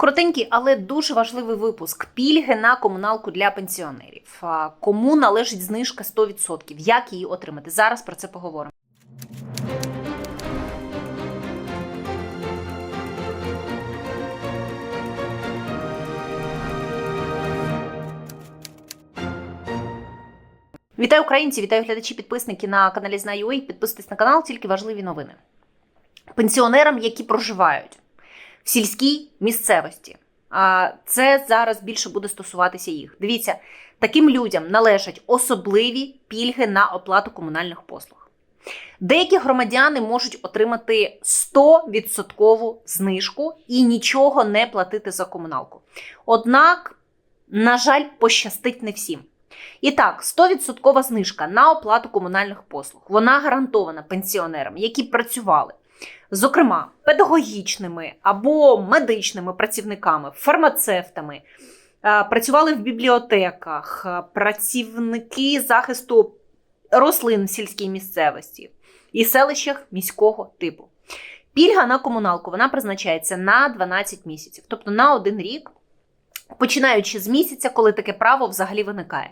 Коротенький, але дуже важливий випуск. Пільги на комуналку для пенсіонерів. Кому належить знижка 100%? Як її отримати? Зараз про це поговоримо. Вітаю українці, вітаю глядачі, підписники на каналі Знаю.ua. Підписуйтесь на канал, тільки важливі новини. Пенсіонерам, які проживають в сільській місцевості. А це зараз більше буде стосуватися їх. Дивіться, таким людям належать особливі пільги на оплату комунальних послуг. Деякі громадяни можуть отримати 100% знижку і нічого не платити за комуналку. Однак, на жаль, пощастить не всім. І так, 100% знижка на оплату комунальних послуг. Вона гарантована пенсіонерам, які працювали зокрема педагогічними або медичними працівниками, фармацевтами, е, працювали в бібліотеках, е, працівники захисту рослин в сільській місцевості і селищах міського типу. Пільга на комуналку вона призначається на 12 місяців, тобто на один рік. Починаючи з місяця, коли таке право взагалі виникає,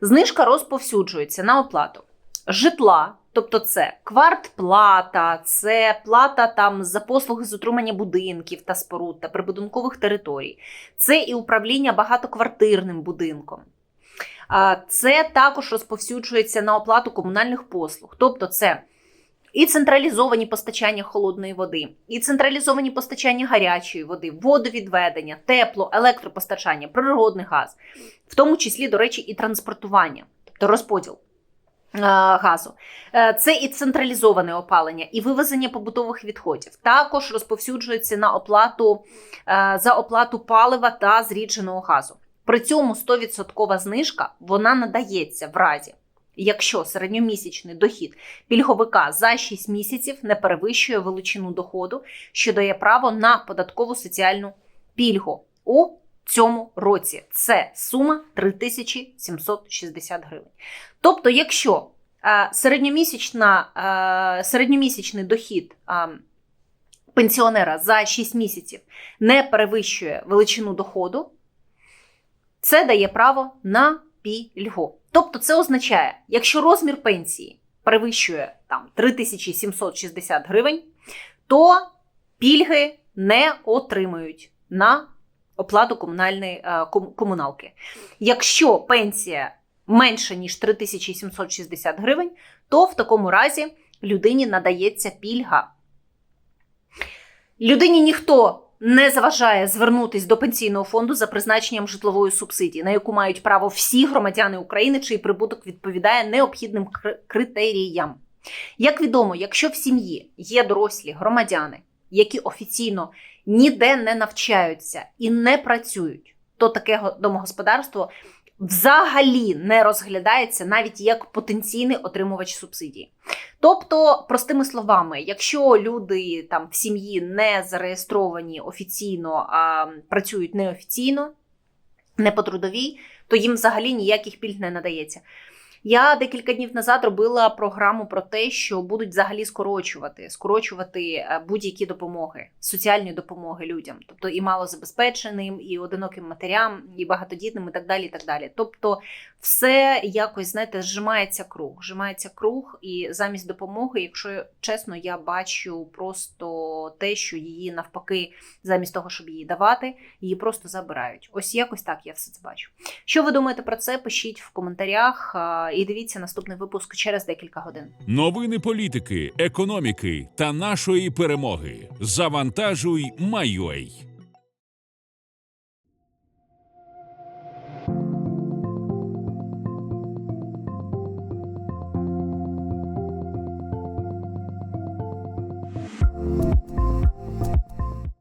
знижка розповсюджується на оплату житла, тобто це квартплата, це плата там за послуги з утримання будинків та споруд та прибудинкових територій, це і управління багатоквартирним будинком. Це також розповсюджується на оплату комунальних послуг, тобто це. І централізовані постачання холодної води, і централізовані постачання гарячої води, водовідведення, тепло, електропостачання, природний газ, в тому числі, до речі, і транспортування, тобто розподіл газу. Е, Це і централізоване опалення, і вивезення побутових відходів. Також розповсюджується на оплату е, за оплату палива та зрідженого газу. При цьому 100% знижка вона надається в разі. Якщо середньомісячний дохід пільговика за 6 місяців не перевищує величину доходу, що дає право на податкову соціальну пільгу у цьому році, це сума 3760 гривень. Тобто, якщо е, середньомісячна, е, середньомісячний дохід е, пенсіонера за 6 місяців не перевищує величину доходу, це дає право на пільгу. Тобто це означає, якщо розмір пенсії перевищує там 3760 гривень, то пільги не отримують на оплату комунальної е, комуналки. Якщо пенсія менше ніж 3760 гривень, то в такому разі людині надається пільга. Людині ніхто не заважає звернутись до пенсійного фонду за призначенням житлової субсидії, на яку мають право всі громадяни України, чий прибуток відповідає необхідним критеріям. Як відомо, якщо в сім'ї є дорослі громадяни, які офіційно ніде не навчаються і не працюють, то таке го- домогосподарство взагалі не розглядається навіть як потенційний отримувач субсидії. Тобто, простими словами, якщо люди там в сім'ї не зареєстровані офіційно, а працюють неофіційно, не по трудовій, то їм взагалі ніяких пільг не надається. Я декілька днів назад робила програму про те, що будуть взагалі скорочувати, скорочувати е, будь-які допомоги, соціальні допомоги людям, тобто і малозабезпеченим, і одиноким матерям, і багатодітним, і так далі. І так далі. Тобто, все якось знаєте, зжимається круг, зжимається круг, і замість допомоги, якщо чесно, я бачу просто те, що її навпаки, замість того, щоб її давати, її просто забирають. Ось якось так я все це бачу. Що ви думаєте про це? Пишіть в коментарях і дивіться наступний випуск через декілька годин. Новини політики, економіки та нашої перемоги. Завантажуй Майой.